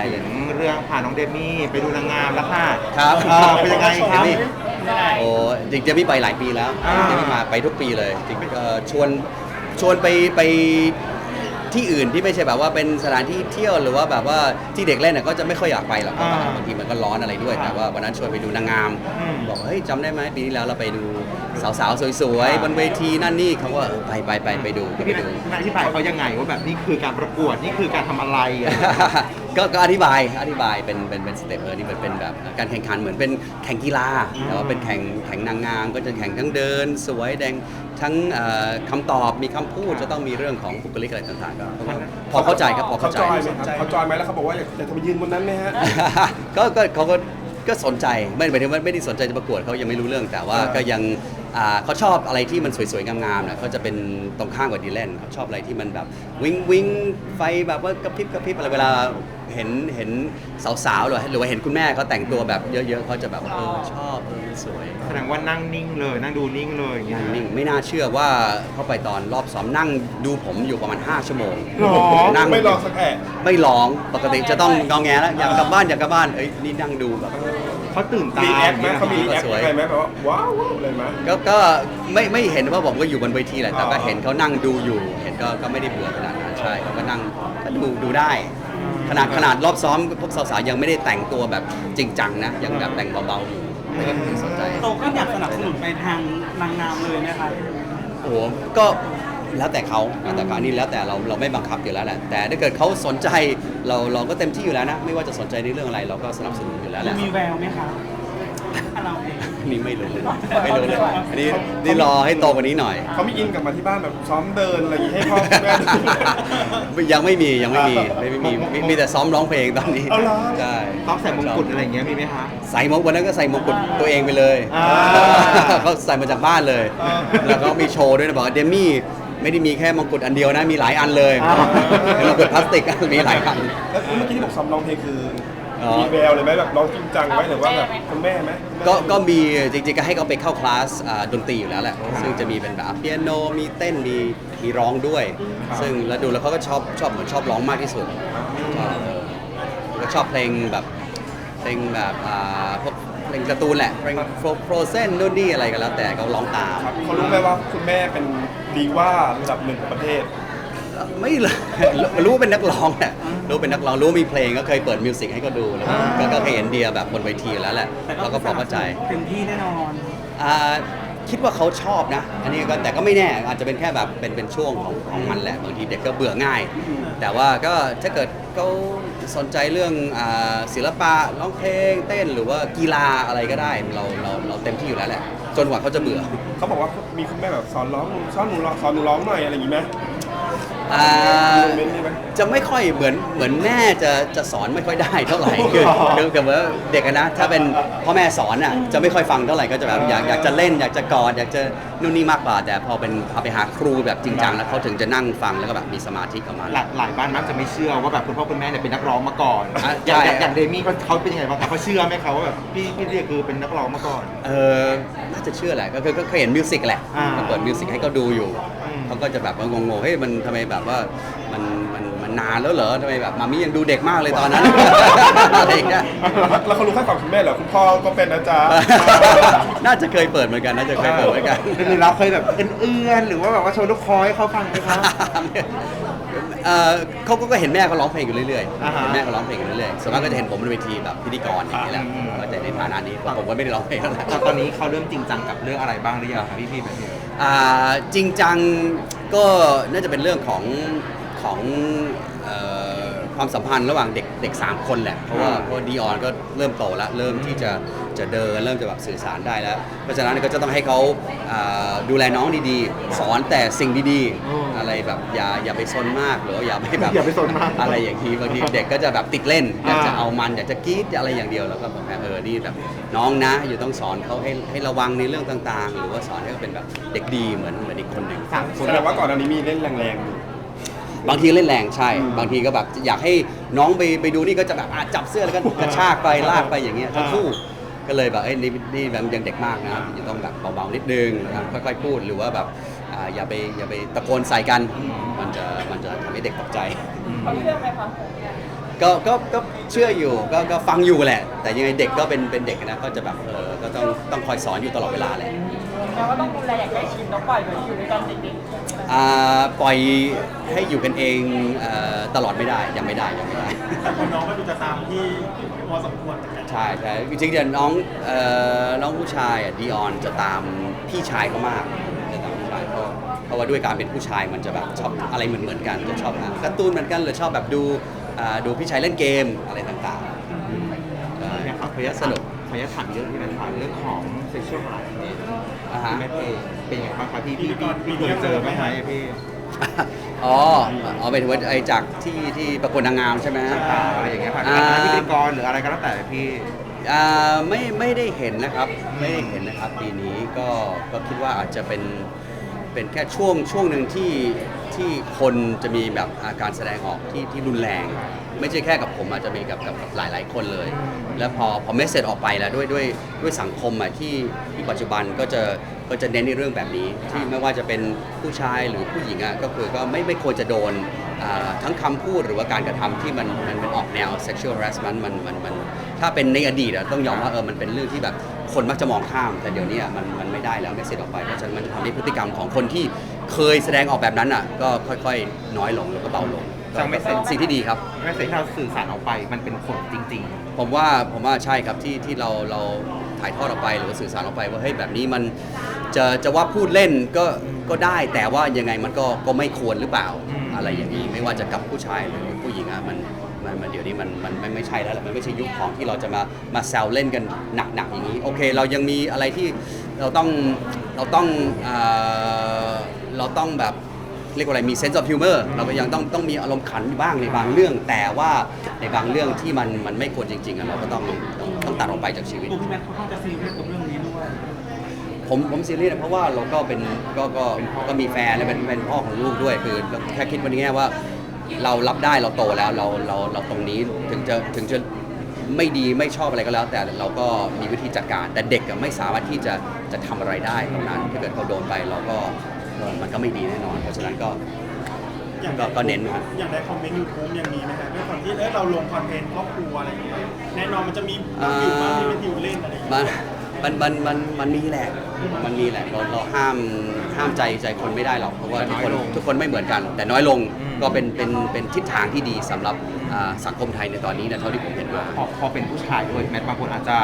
ได้เลย ถึงเรื่องพาน้องเดมี่ไปดูนางงามแล้วค่ะครับ เออเป็นยังไงครับเดมี่โอ้จริงๆเจะมีไปหลายปีแล้วอ่า เจะมีมาไปทุกปีเลยจริงๆเอ่อชวนชวนไปไปที่อื่นที่ไม่ใช่แบบว่าเป็นสถานที่เที่ยวหรือว่าแบบว่าที่เด็กเล่นน่ะก็จะไม่ค่อยอยากไปหรอกเพราะว่าบางทีมันก็ร้อนอะไรด้วยแต่ว่าวันนั้นชวนไปดูนางงาม อืมบอกว่าเฮ้ยจำได้ไหมปีที่แล้วเราไปดูสาวๆสวยๆบนเวทีนั่นนี่เขาก็เออไปไปไปไปดูก็ไปพี่ดูนัอธิบายเขายังไงว่าแบบนี่คือการประกวดนี่คือการทำอะไรอะก็ก็อธิบายอธิบายเป็นเป็นเป็นสเต็ปเออนี่มันเป็นแบบการแข่งขันเหมือนเป็นแข่งกีฬาแต่ว่าเป็นแข่งแข่งนางงามก็จะแข่งทั้งเดิน สวยแดงทั้งเอ่อคำตอบมีคำพูดจะต้องมีเรื่องของบุคลิกอะไรต่างๆก็ก็พอเข้าใจครับพอเขาเข้าใจ จอยไหมครับเขาจอยไหมแล้วเขาบอกว่าอยากจะไปยืนบนนั้นไหมฮะ ก็ก็เขาก็ก็สนใจไม่หมายถึงว่าไม่ได้สนใจจะประกวดเขายังไม่รู้เรื่องแต่ว่าเออ ก็ยังอ่าเขาชอบอะไรที่มันสวยๆงามๆนะเขาจะเป็นตรงข้ามกับดีแลนเขาชอบอะไรที่มันแบบวิงวิงไฟแบบว่ากระพริบกระพริบอะไรเวลา เห็นเห็นสาวๆหรือว่าหรือว่าเห็นคุณแม่เขาแต่งตัวแบบเยอะๆเขาจะแบบเออชอบเออสวยแสดงว่านั่งนิ่งเลยนั่งดูนิ่งเลยอย่างเงี้ย นิ่งไม่น่าเชื่อว่าเขาไปตอนรอบซ้อมนั่งดูผมอยู่ประมาณ 5 ชั่วโมงหรอนั่งไม่รอสักแอะไม่ร้องปกติจะต้องงองแงแล้วอยากกลับบ้านอยากกลับบ้านเอ้ยนี่นั่งดูแบบ เขาตื่นตามีแอคไหมย่งงี้ยเขามีแอคสวยอะไรไหมแบบว่าว้าวว้าวอะไรไหม ก็ก็ไม่ไม่เห็นว่าผมก็อยู่บนเวทีแหละแต่ก็อ๋อ เห็นเขานั่งดูอยู่ เห็นก็ก็ไม่ได้เบื่อขนาดนั้นใช่เขาก็นั่งก็ดูดูได้ ขนาดขนาดรอบซ้อมพวกสาวๆยังไม่ได้แต่งตัวแบบจริงจังนะยังแบบแต่งเบาๆอยู่แต่ก็สนใจโตขึ้นอยากสนับสนุนไปทางนางงามเลยนะคะโอ้โหก็แล้วแต่เขาแล้วแต่เขาอันนี้แล้วแต่เราเราไม่บังคับอยู่แล้วแหละแต่ถ้าเกิดเขาสนใจเราเราก็เต็มที่อยู่แล้วนะ ไม่ว่าจะสนใจในเรื่องอะไร เราก็สนับสนุนอยู่แล้วแหละมีแววไหมคะเราเองอั นนี้ไม่รู้เลยไม่รู้เลยอันนี้นี่รอให้โตกว่านี้หน่อย เขามีอินกลับมาที่บ้านแบบซ้อมเดินอะไรอย่างงี้ให้พ่อคุณแม่ดู ยังไม่มียังไม่มีอ่าไม่ไม่มีมีมีแต่ซ้อมร้องเพลงตอนนี้เอาเหรอ ใช่ต้องใส่มงกุฎอะไรอย่างเงี้ยมีไหมคะใส่มงวันนั้นก็ใส่มงกุฎตัวเองไปเลยอ่า เขาใส่มาจากบ้านเลยอ่าแล้วก็มีโชว์ด้วยนะบอกว่าเดมี่ไม่ได้มีแค่มงกุฎอันเดียวนะมีหลายอันเลยอ่า เป็นมงกุฎพลาสติกมีหลายอัน แล้วเมื่อกี้ที่บอกซ้อมร้องเพลงคือ ออมีแววเลยไหมแบบร้องจริงจังไหมหรือว่าแบบคุณแม่ไหมก็ก็มีจริงๆก็ให้เขาไปเข้าคลาสอ่าดนตรีอยู่แล้วแหละ ซึ่งจะมีเป็นแบบเปียโนมีเต้นมีมีร้องด้วย ซึ่งแล้วดูแล้วเขาก็ชอบชอบเหมือนชอบร้องมากที่สุดชอบเออแล้วก็ชอบเพลงแบบเพลงแบบอ่าพวกเพลงการ์ตูนแหละเพลงโฟรเซนนู่นนี่อะไรก็แล้วแต่เขาร้องตาม ครับเขารู้ไหมว่าคุณแม่เป็นดีว่าระดับหนึ่งของประเทศ ไม่เลยรู้ว่าเป็นนักร้องแหละรู้เป็นนักร้องรู้ว่ามีเพลงก็เคยเปิดมิวสิกให้เขาดูแล้วก็ก็เคยเห็นเดียแบบบนเวทีอยู่แล้วแหละแต่เราก็พอเข้าใจเต็มที่แน่นอน อ่าคิดว่าเขาชอบนะ อันนี้ก็แต่ก็ไม่แน่อาจจะเป็นแค่แบบเป็นเป็นช่วงของของมันแหละบางทีเด็กก็เบื่อง่าย แต่ว่าก็ถ้าเกิดเขาสนใจเรื่องอาศิลปะร้องเพลงเต้นหรือว่ากีฬาอะไรก็ได้เราเราเราเต็มที่อยู่แล้วแหละจนกว่าเขาจะเบื่อ เขาบอกว่ามีคุณแม่แบบสอนร้องสอนหนูร้องสอนหนูร้องหน่อยอะไรอย่างงี้ไหม อ่าโมเมนต์นี้ไหมจะไม่ค่อยเหมือนเหมือนแม่จะจะสอนไม่ค่อยได้เท่าไหร่คือคือคือว่าเด็กอะนะถ้าเป็นพ่อแม่สอนอะจะไม่ค่อยฟังเท่าไหร่ก็จะแบบอยากอยากจะเล่นอยากจะกอดอยากจะนู่นนี่มากกว่า แต่พอเป็นพาไปหาครูแบบจริงจังแล้วเขาถึงจะนั่งฟังแล้วก็แบบมีสมาธิกับมัน หลายหลายบ้านมักจะไม่เชื่อว่าแบบคุณพ่อคุณแม่เนี่ยเป็นนักร้องมาก่อนอะอย่างใช่อย่างอย่างเดมี่เขาเขาเป็นยังไงบ้างคะเขาเชื่อไหมเขาว่าแบบพี่พี่เรียกคือเป็นนักร้องมาก่อน เออน่าจะเชื่อแหละก็คือก็เคยเห็นมิวสิกแหละอ่า ก็เปิดมิวสิกให้เขาดูอยู่อืม เขาก็จะแบบว่างงๆเฮ้ยมันทำไมแบบว่ามันมันมันนานแล้วเหรอทำไมแบบมามี่ยังดูเด็กมากเลยตอนนั้น อะไรอย่างเงี้ย แล้วเขารู้แค่ฝั่งคุณแม่เหรอคุณพ่อก็เป็นนะจ๊ะ น่าจะเคยเปิดเหมือนกันน่าจะเคยเปิดเหมือนกัน หรือเราเคยแบบเอื้อนๆหรือว่าแบบว่าโชว์ลูกคอให้เขาฟังไหมคะ เอ่อเขาก็เห็นแม่เขาร้องเพลงอยู่เรื่อยอ่าๆฮะเห็นแม่เขาร้องเพลงอยู่เรื่อยๆส่วนมากก็จะเห็นผมบนเวทีแบบพิธีกรอย่างนี้แหละอืมก็จะในฐานะนี้ผมก็ไม่ได้ร้องเพลงแล้วแหละตอนตอนนี้เขาเริ่มจริงจังกับเรื่องอะไรบ้างหรือยังคะพี่พี่แบบนี้ อ่าจริงจังก็น่าจะเป็นเรื่องของของเอ่อ ความสัมพันธ์ระหว่างเด็กเด็กสามคนแหละ เพราะว่าเพราะดีออนก็เริ่มโตแล้ว เริ่มที่จะจะเดินเริ่มจะแบบสื่อสารได้แล้ว เพราะฉะนั้นก็จะต้องให้เขาอ่าดูแลน้องดีๆ สอนแต่สิ่งดีอืมๆอะไรแบบอย่าอย่าไปซนมากหรือว่าอย่าไปแบบอย่าไปซนมากอะไรอย่างทีบางทีเด็กก็จะแบบติดเล่นอยากจะอ่าเอามันอยากจะกรี๊ดอะไรอย่างเดียวแล้วก็บอกว่าเออนี่แบบน้องนะอยู่ต้องสอนเขาให้ให้ระวังในเรื่องต่างๆ หรือว่าสอนให้เขาเป็นแบบเด็กดีเหมือนเหมือนอีกคนหนึ่งสามคนแสดงว่าก่อนอันนี้มีเล่นแรงๆอยู่ บางทีเล่นแรงใช่ บางทีก็แบบอยากให้น้องไปไปดูนี่ก็จะแบบอะจับเสื้อแล้วก็กระชากไปลากไปอย่างเงี้ยทั้งคู่ก็เลยแบบเอ้ยนี่นี่แบบยังเด็กมากนะจะต้องแบบเบาๆนิดนึงนะครับค่อยๆพูดหรือว่าแบบอ่าอย่าไปอย่าไปตะโกนใส่กัน มันจะมันจะทำให้เด็กตกใจ เขาเลือกไหมคะก็ก็ก็เชื่ออยู่ก็ก็ฟังอยู่แหละ แต่ยังไงเด็กก็เป็นเป็นเด็กนะก็จะแบบเออก็ต้องต้องคอยสอนอยู่ตลอดเวลาแหละ แปลว่าต้องดูแลอย่างใกล้ชิดน้องปล่อยเหมือนอยู่ด้วยกันเด็กๆอ่าปล่อยให้อยู่กันเองเอ่อตลอดไม่ได้ยังไม่ได้ยังไม่ได้ แต่คนน้องก็ดูจะตามที่พอสมควรเหมือนกันใช่ใช่จริงๆเดี๋ยวน้องเอ่อน้องผู้ชายอะดีออนจะตามพี่ชายเขามากจะตามพี่ชายเขาเพราะว่าด้วยการเป็นผู้ชายมันจะแบบชอบอะไรเหมือนเหมือนๆกันจะชอบอ่านการ์ตูนเหมือนกันหรือชอบแบบดูอ่าดูพี่ชายเล่นเกมอะไรต่างๆใช่เนี่ยครับขออนุญาตสนุก ขออนุญาตถามเรื่องที่แมทถามเรื่องของ sexual harassment อ่าฮะที่แมทเองเป็นยังไงบ้างครับพี่พี่พี่พี่เคยเจอไหมไหมพี่อ๋ออ๋อเป็นว่าไอ้จากที่ที่ประกวดนางงามใช่ไหมฮะอะไรอย่างเงี้ยครับอ่า พิธีกรหรืออะไรก็แล้วแต่พี่ อ่าไม่ไม่ได้เห็นนะครับไม่ได้เห็นนะครับปีนี้ก็ก็คิดว่าอาจจะเป็นเป็นแค่ช่วงช่วงหนึ่งที่ ที่คนจะมีแบบอาการแสดงออกที่ที่รุนแรง ไม่ใช่แค่กับผมอาจจะมีกับกับกับหลายหลายๆคนเลย แล้วพอพอเมสเซจออกไปแล้วด้วยด้วยด้วยสังคมอะที่ที่ปัจจุบันก็จะก็จะเน้นในเรื่องแบบนี้ ที่ไม่ว่าจะเป็นผู้ชายหรือผู้หญิงอะก็คือก็ไม่ไม่ควรจะโดนอ่าทั้งคำพูดหรือว่าการกระทำที่มันมันมันออกแนว sexual harassment มันมันมันถ้าเป็นในอดีตอะต้องยอมว่าเออมันเป็นเรื่องที่แบบคนมักจะมองข้าม แต่เดี๋ยวนี้อะมันมันไม่ได้แล้วเมสเซจออกไปเพราะฉะนั้นมันทำให้พฤติกรรมของคนที่ เคยแสดงออกแบบนั้นอะ ก็ค่อยๆ น้อยลงแล้วก็เบาลงจังไม่เสร็จเป็น สิ่งที่ดีครับแม้แต่ที่เราสื่อสารออกไปมันเป็นผลจริง ผมว่าผมว่าใช่ครับที่ที่เราเราถ่ายทอดออกไปหรือว่าสื่อสารออกไปว่าเฮ้ยแบบนี้มันจะจะว่าพูดเล่นก็ก็ได้แต่ว่ายังไงมันก็ก็ไม่ควรหรือเปล่าอืม อะไรอย่างนี้ไม่ว่าจะกับผู้ชายหรือผู้หญิงอะมันมันมันเดี๋ยวนี้มันมันมันไม่ใช่แล้วแหละมันไม่ใช่ยุคของที่เราจะมามาแซวเล่นกันหนักๆอย่างนี้โอเค เรายังมีอะไรที่เราต้องเราต้องเอ่อ เราต้องแบบเรียกว่าอะไรมี sense of humor เราก็ยังต้องต้องมีอารมณ์ขันบ้างในบางเรื่อง แต่ว่าในบางเรื่องที่มันมันไม่ควรจริงๆอะเราก็ต้องต้องต้องตัดออกไปจากชีวิต ตัวพี่แมทเขาค่อนข้างจะซีเรียสกับเรื่องนี้ด้วยผมผมซีเรียสนะเพราะว่าเราก็เป็นก็ก็ก็มีแฟนและเป็นเป็นพ่อของลูกด้วยคือเราแค่คิดวันนี้ว่า เรารับได้เราโตแล้วเราเราเราตรงนี้ถึงจะถึงจะไม่ดีไม่ชอบอะไรก็แล้ว แต่เราก็มีวิธีจัดการ แต่เด็กอะไม่สามารถที่จะจะทำอะไรได้ตรงนั้นถ้าเกิดเขาโดนไปเราก็เออ มันก็ไม่ดีแน่นอน เพราะฉะนั้นก็อย่างก็ก็เน้นนะครับ อย่างในคอมเมนต์ยูทูบยังมีไหมครับด้วยความที่เออเราลงคอนเทนต์ครอบครัวอะไรอย่างเงี้ยแน่นอนมันจะมีอ่าฟิวบ้างที่เป็นฟิวเล่นอะไรอย่างเงี้ยมันมันมันมันมันมีแหละ มันมีแหละ เราเราห้ามห้ามใจใจคนไม่ได้หรอก เพราะว่าทุกคนทุกคนไม่เหมือนกัน แต่น้อยลง อืม ก็เป็นเป็นเป็นทิศทางที่ดีสำหรับอ่าสังคมไทยในตอนนี้นะเท่าที่ผมเห็นมาๆพอพอเป็นผู้ชายด้วยแม้บางคนอาจจะ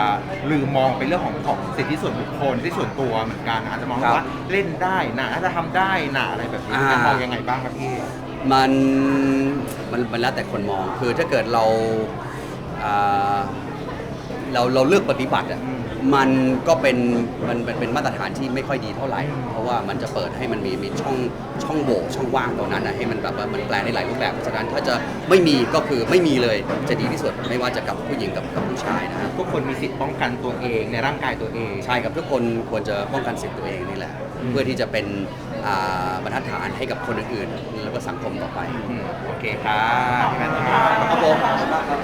ลืมมองเป็นเรื่องของของสิทธิส่วนบุคคลที่ส่วนตัวเหมือนกันอาจจะมองครับว่าเล่นได้นะน่าจะทำได้นะอะไรแบบนี้อ่าแม่มองยังไงบ้างครับพี่ มันมันมันแล้วแต่คนมองคือถ้าเกิดเราอ่าเราเราเลือกปฏิบัติอะอืม มันก็เป็นมันมันเป็นมาตรฐานที่ไม่ค่อยดีเท่าไหร่ เพราะว่ามันจะเปิดให้มันมีมีช่องช่องโหว่ช่องว่างตรงนั้นนะให้มันแบบว่ามันแปลได้หลายรูปแบบเพราะฉะนั้นถ้าจะไม่มีก็คือไม่มีเลยจะดีที่สุดไม่ว่าจะกับผู้หญิงกับกับผู้ชายนะฮะทุกคนมีสิทธิ์ป้องกันตัวเองในร่างกายตัวเองใช่ครับทุกคนควรจะป้องกันสิทธิ์ตัวเองนี่แหละอืมเพื่อที่จะเป็นอ่าบรรทัดฐานให้กับคนอื่นๆแล้วก็สังคมต่อไปอืมโอเคครับพี่แมทครับครับผม